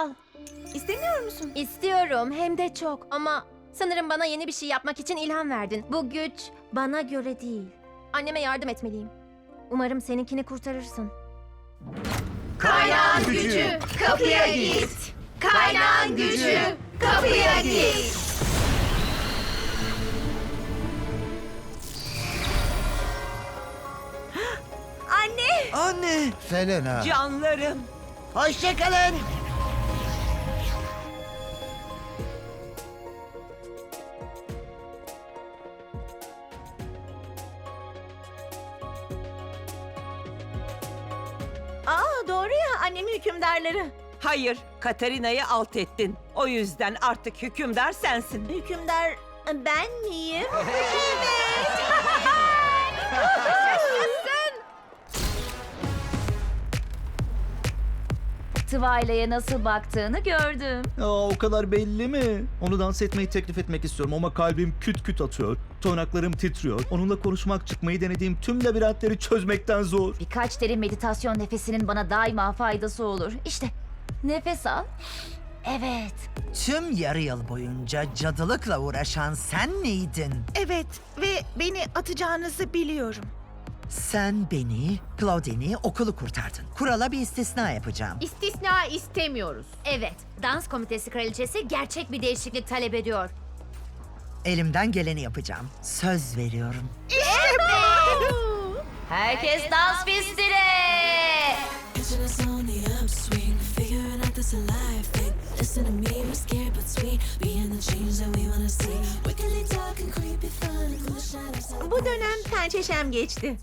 Al. İstemiyor musun? İstiyorum hem de çok ama sanırım bana yeni bir şey yapmak için ilham verdin. Bu güç bana göre değil. Anneme yardım etmeliyim. Umarım seninkini kurtarırsın. Kaynağın gücü kapıya git. Kaynağın gücü kapıya git. Anne! Anne! Selena. Canlarım. Hoşçakalın. Annemin hükümdarları. Hayır, Katarina'yı alt ettin. O yüzden artık hükümdar sensin. Hükümdar ben miyim? Twilight'e nasıl baktığını gördüm. Aa, o kadar belli mi? Onu dans etmeyi teklif etmek istiyorum ama kalbim küt küt atıyor. Toynaklarım titriyor. Onunla konuşmak, çıkmayı denediğim tüm labirentleri çözmekten zor. Birkaç derin meditasyon nefesinin bana daima faydası olur. İşte nefes al. Evet. Tüm yarı yıl boyunca cadılıkla uğraşan sen miydin? Evet ve beni atacağınızı biliyorum. Sen beni, Claudine'i okulu kurtardın. Kurala bir istisna yapacağım. İstisna istemiyoruz. Evet, dans komitesi kraliçesi gerçek bir değişiklik talep ediyor. Elimden geleni yapacağım. Söz veriyorum. Herkes dans pistine. Picture us on the upswing, figuring out this life thing. Listen to me, we're scared but sweet. Being the change that we wanna see. Wickedly dark and creepy fun. Bu dönem pençeşem geçti.